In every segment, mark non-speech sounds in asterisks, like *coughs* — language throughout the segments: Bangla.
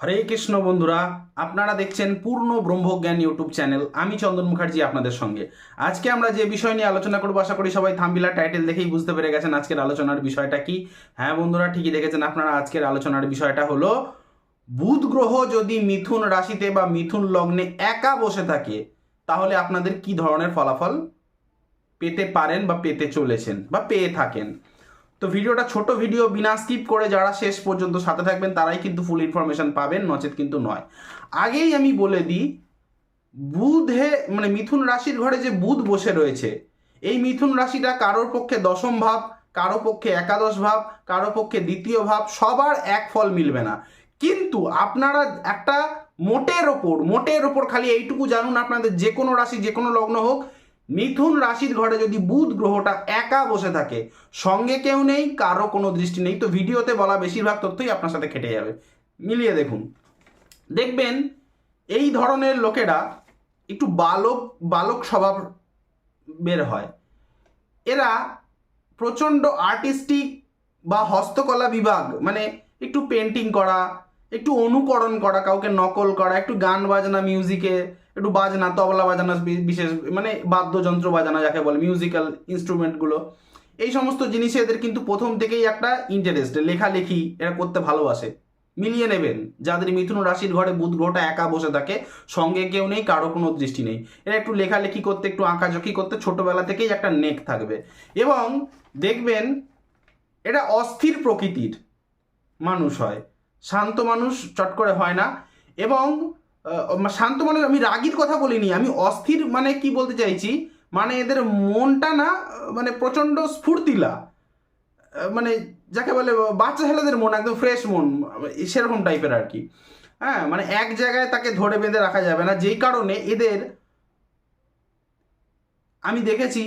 হরে কৃষ্ণ বন্ধুরা, আপনারা দেখছেন পূর্ণ ব্রহ্মজ্ঞান ইউটিউব চ্যানেল। আমি চন্দন মুখার্জি আপনাদের সঙ্গে। আজকে আমরা যে বিষয় নিয়ে আলোচনা করব, আশা করি সবাই থাম্বিলা টাইটেল দেখেই বুঝতে পেরে গেছেন আজকের আলোচনার বিষয়টা কি। হ্যাঁ বন্ধুরা, ঠিকই দেখেছেন আপনারা, আজকের আলোচনার বিষয়টা হলো, বুধ গ্রহ যদি মিথুন রাশিতে বা মিথুন লগ্নে একা বসে থাকে, তাহলে আপনাদের কি ধরনের ফলাফল পেতে পারেন বা পেতে চলেছেন বা পেয়ে থাকেন? তো ভিডিওটা ছোট ভিডিও, বিনা স্কিপ করে যারা শেষ পর্যন্ত সাথে থাকবেন, তারাই কিন্তু ফুল ইনফরমেশন পাবেন, নচেত কিন্তু নয়। আগেই আমি বলে দিই, বুধে মানে মিথুন রাশির ঘরে যে বুধ বসে রয়েছে, এই মিথুন রাশিটা কারোর পক্ষে দশম ভাব, কারও পক্ষে একাদশ ভাব, কারও পক্ষে দ্বিতীয় ভাব, সবার এক ফল মিলবে না। কিন্তু আপনারা একটা মোটের ওপর মোটের ওপর খালি এইটুকু জানুন, আপনাদের যে কোনো রাশি, যে কোনো লগ্ন হোক মিথুন রাশির ঘরে যদি বুধ গ্রহটা একা বসে থাকে, সঙ্গে কেউ নেই, কারও কোনো দৃষ্টি নেই, তো ভিডিওতে বলা বেশিরভাগ তথ্যই আপনার সাথে খেটে যাবে। মিলিয়ে দেখুন। দেখবেন এই ধরনের লোকেরা একটু বালক বালক স্বভাব বের হয়। এরা প্রচণ্ড আর্টিস্টিক বা হস্তকলা বিভাগ মানে একটু পেন্টিং করা, একটু অনুকরণ করা, কাউকে নকল করা, একটু গান বাজনা মিউজিকে একটু বাজনা, তবলা বাজানা বিশেষ মানে বাদ্যযন্ত্র বাজানা যাকে বলে মিউজিক্যাল ইনস্ট্রুমেন্টগুলো এই সমস্ত জিনিসে এদের কিন্তু প্রথম থেকেই একটা ইন্টারেস্ট লেখালেখি এরা করতে ভালোবাসে। মিলিয়ে নেবেন। যাদের মিথুন রাশির ঘরে বুধ গ্রহটা একা বসে থাকে, সঙ্গে কেউ নেই, কারও কোনো দৃষ্টি নেই। এরা একটু লেখালেখি করতে, একটু আঁকাঝুঁকি করতে ছোটবেলা থেকেই একটা নেক থাকবে। এবং দেখবেন এটা অস্থির প্রকৃতির মানুষ হয়। শান্ত মানুষ চট করে হয় না। এবং শান্ত মানুষ আমি রাগির কথা বলিনি, আমি অস্থির মানে কি বলতে চাইছি? মানে এদের মনটা না মানে প্রচণ্ড স্ফূর্তিলা। মানে যাকে বলে বাচ্চা ছেলেদের মন, একদম ফ্রেশ মন, সেরকম টাইপের আর কি। হ্যাঁ মানে এক জায়গায় তাকে ধরে বেঁধে রাখা যাবে না, যেই কারণে এদের, আমি দেখেছি,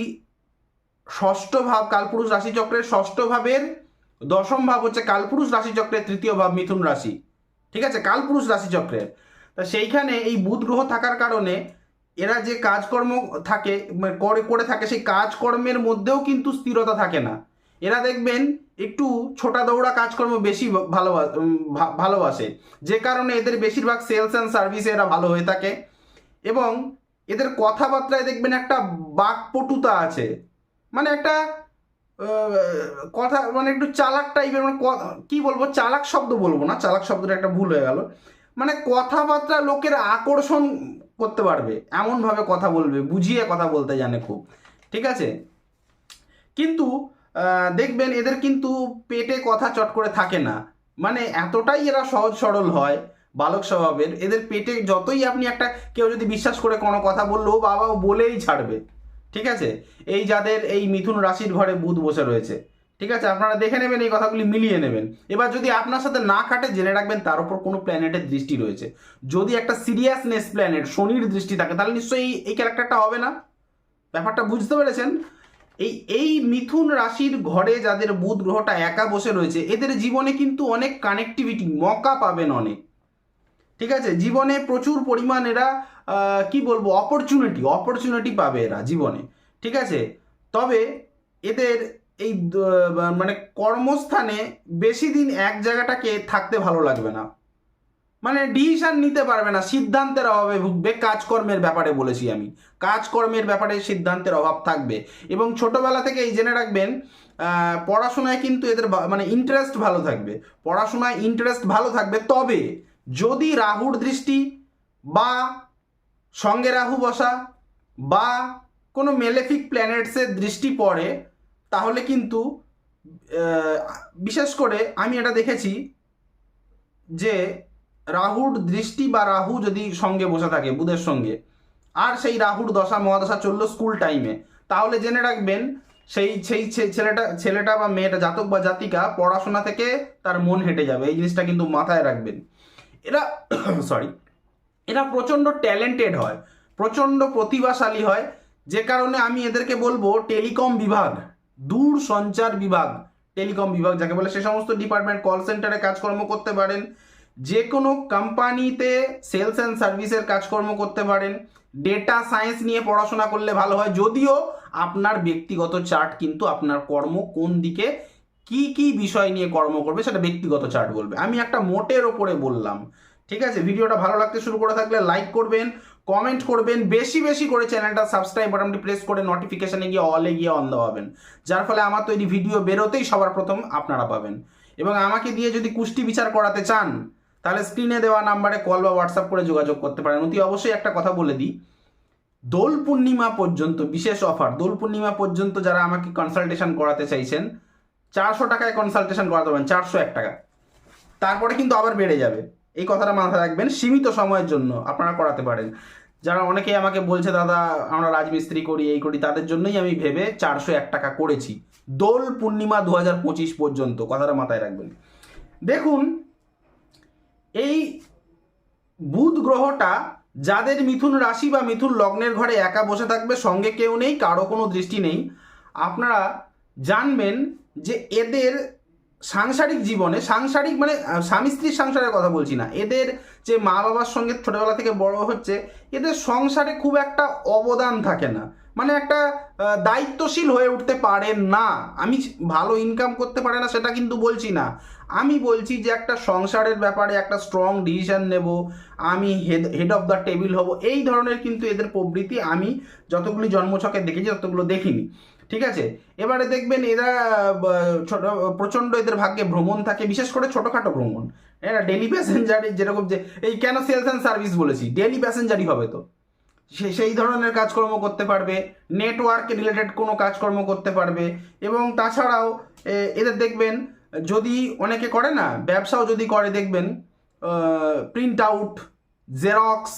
ষষ্ঠ ভাব কালপুরুষ রাশিচক্রের ষষ্ঠ ভাবের দশম ভাব হচ্ছে কালপুরুষ রাশিচক্রের তৃতীয় ভাব মিথুন রাশি। ঠিক আছে? কালপুরুষ রাশিচক্রের তা সেইখানে এই বুধ গ্রহ থাকার কারণে এরা যে কাজকর্ম থাকে মানে করে করে থাকে, সেই কাজকর্মের মধ্যেও কিন্তু স্থিরতা থাকে না। এরা দেখবেন একটু ছোটা দৌড়া কাজকর্ম বেশি ভালোবাসে ভালোবাসে। যে কারণে এদের বেশিরভাগ সেলস অ্যান্ড সার্ভিসে এরা ভালো হয়ে থাকে। এবং এদের কথাবার্তায় দেখবেন একটা বাকপটুতা আছে। মানে একটা কথা মানে একটু চালাক টাইপের মানে ক- কি বলব? চালাক শব্দ বলব না, চালাক শব্দটা একটা ভুল হয়ে গেল। মানে কথাবার্তা লোকের আকর্ষণ করতে পারবে, এমনভাবে কথা বলবে, বুঝিয়ে কথা বলতে জানে খুব, ঠিক আছে? কিন্তু দেখবেন এদের কিন্তু পেটে কথা চট করে থাকে না। মানে এতটাই এরা সহজ সরল হয়, বালক স্বভাবের, এদের পেটে যতই আপনি একটা কেউ যদি বিশ্বাস করে কোনো কথা বলল বাবা বলেই ছাড়বে, ঠিক আছে? এই যাদের এই মিথুন রাশির ঘরে বুধ বসে রয়েছে ঠিক আছে? আপনারা দেখে নেবেন, এই কথাগুলি মিলিয়ে নেবেন। এবার যদি আপনার সাথে না কাটে জেনে রাখবেন তার উপর কোনো প্ল্যানেটের দৃষ্টি রয়েছে। যদি একটা সিরিয়াসনেস প্ল্যানেট শনির দৃষ্টি থাকে, তাহলে নিশ্চয়ই এই- ক্যারেক্টারটা হবে না? ব্যাপারটা বুঝতে পেরেছেন? এই এই মিথুন রাশির ঘরে যাদের বুধ গ্রহটা একা বসে রয়েছে, এদের জীবনে কিন্তু অনেক কানেক্টিভিটি মকা পাবেন অনেক। ঠিক আছে? জীবনে প্রচুর পরিমাণ এরা কি বলব অপরচুনিটি অপরচুনিটি পাবে এরা জীবনে। ঠিক আছে? তবে এদের এই মানে কর্মস্থানে বেশি দিন এক জায়গাটাকে থাকতে ভালো লাগবে না। মানে ডিসিশন নিতে পারবে না, সিদ্ধান্তের অভাবে ভুগবে, কাজকর্মের ব্যাপারে বলেছি আমি। কাজকর্মের ব্যাপারে সিদ্ধান্তের অভাব থাকবে। এবং ছোটবেলা থেকে এই জেনে রাখবেন পড়াশোনায় কিন্তু এদের মানে ইন্টারেস্ট ভালো থাকবে। পড়াশোনায় ইন্টারেস্ট ভালো থাকবে। তবে যদি রাহুর দৃষ্টি বা সঙ্গে রাহু বসা বা কোনো মেলেফিক প্ল্যানেটসের দৃষ্টি পড়ে তাহলে কিন্তু বিশেষ করে আমি এটা দেখেছি যে রাহুর দৃষ্টি বা রাহু যদি সঙ্গে বসে থাকে, বুধের সঙ্গে, আর সেই রাহুর দশা, মহাদশা চলল স্কুল টাইমে তাহলে জেনে রাখবেন সেই সেই ছেলেটা ছেলেটা বা মেয়েটা, জাতক বা জাতিকা পড়াশোনা থেকে তার মন হেঁটে যাবে, এই জিনিসটা কিন্তু মাথায় রাখবেন। এরা *coughs* সরি এরা প্রচণ্ড ট্যালেন্টেড হয়, প্রচণ্ড প্রতিভাশালী হয়, যে কারণে আমি এদেরকে বলব, টেলিকম বিভাগ দূর সঞ্চার বিভাগ, টেলিকম বিভাগ যাকে বলে, সে সমস্ত ডিপার্টমেন্ট কল সেন্টারে কাজকর্ম করতে পারেন। যে কোনো কোম্পানিতে সেলস অ্যান্ড সার্ভিসের কাজকর্ম করতে পারেন। ডেটা সায়েন্স নিয়ে পড়াশোনা করলে ভালো হয়। যদিও আপনার ব্যক্তিগত চার্ট কিন্তু আপনার কর্ম কোন দিকে কি কি বিষয় নিয়ে কর্ম করবে সেটা ব্যক্তিগত চার্ট বলবে। আমি একটা মোটের ওপরে বললাম। ঠিক আছে? ভিডিওটা ভালো লাগতে শুরু করে থাকলে লাইক করবেন কমেন্ট করবেন, বেশি বেশি করে চ্যানেলটা সাবস্ক্রাইব বাটনটি প্রেস করে নোটিফিকেশনে গিয়ে অলে গিয়ে অন দেওয়াবেন যার ফলে আমার তৈরি ভিডিও বেরোতেই সবার প্রথম আপনারা পাবেন। এবং আমাকে দিয়ে যদি কুষ্টি বিচার করাতে চান, তাহলে স্ক্রিনে দেওয়া নাম্বারে কল বা হোয়াটসঅ্যাপ করে যোগাযোগ করতে পারেন। অতি অবশ্যই একটা কথা বলে দিই, দোল পূর্ণিমা পর্যন্ত, বিশেষ অফার দোল পূর্ণিমা পর্যন্ত যারা আমাকে কনসালটেশন করাতে চাইছেন, চারশো টাকায় কনসালটেশন করাতে পারেন চারশো এক টাকা। তারপরে কিন্তু আবার বেড়ে যাবে। এই কথাটা মাথায় রাখবেন, সীমিত সময়ের জন্য আপনারা করাতে পারেন। যারা অনেকেই আমাকে বলছে, দাদা, আমরা রাজমিস্ত্রি করি, এই করি, তাদের জন্যই আমি ভেবে চারশো এক টাকা করেছি। দোল পূর্ণিমা দু হাজার পঁচিশ পর্যন্ত, কথাটা মাথায় রাখবেন। দেখুন, এই বুধ গ্রহটা যাদের মিথুন রাশি বা মিথুন লগ্নের ঘরে একা বসে থাকবে, সঙ্গে কেউ নেই, কারও কোনো দৃষ্টি নেই, আপনারা জানবেন যে এদের সাংসারিক জীবনে, সাংসারিক মানে স্বামী স্ত্রীর সংসারের কথা বলছি না। এদের যে মা বাবার সঙ্গে ছোটবেলা থেকে বড় হচ্ছে, এদের সংসারে খুব একটা অবদান থাকে না। মানে একটা দায়িত্বশীল হয়ে উঠতে পারে না। আমি ভালো ইনকাম করতে পারে না, সেটা কিন্তু বলছি না। আমি বলছি যে একটা সংসারের ব্যাপারে একটা স্ট্রং ডিসিশন নেব, আমি head head of the table হব, এই ধরনের কিন্তু এদের প্রবৃত্তি আমি যতগুলি জন্মছকে দেখেছি ততগুলো দেখিনি, ঠিক আছে? এবারে দেখবেন এরা ছোট, প্রচণ্ড এদের ভাগ্যে ভ্রমণ থাকে, বিশেষ করে ছোটোখাটো ভ্রমণ। এরা ডেলি প্যাসেঞ্জারি যেরকম যে, এই কেন সেলস অ্যান্ড সার্ভিস বলেছি ডেলি প্যাসেঞ্জারই হবে তো। সে, সেই ধরনের কাজকর্ম করতে পারবে নেটওয়ার্ক রিলেটেড কোনো কাজকর্ম করতে পারবে, এবং তাছাড়াও এদের দেখবেন যদি অনেকে করে না, ব্যবসাও যদি করে, দেখবেন print out xerox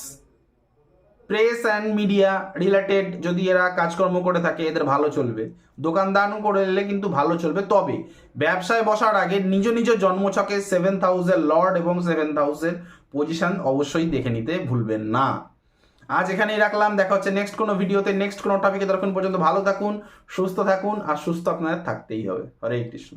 press and media related যদি এরা কাজকর্ম করে থাকে, এদের ভালো চলবে। দোকানদানও করে নিলে কিন্তু ভালো চলবে। তবে ব্যবসায় বসার আগে নিজ নিজ জন্মছকে সেভেন হাউসের লর্ড এবং সেভেন হাউসের পজিশন অবশ্যই দেখে নিতে ভুলবেন না। আজ এখানেই রাখলাম। দেখা হচ্ছে নেক্সট কোনো ভিডিওতে। নেক্সট কোনো টপিকে ততক্ষণ পর্যন্ত ভালো থাকুন, সুস্থ থাকুন, আর সুস্থ আপনাদের থাকতেই হবে। হরে কৃষ্ণ।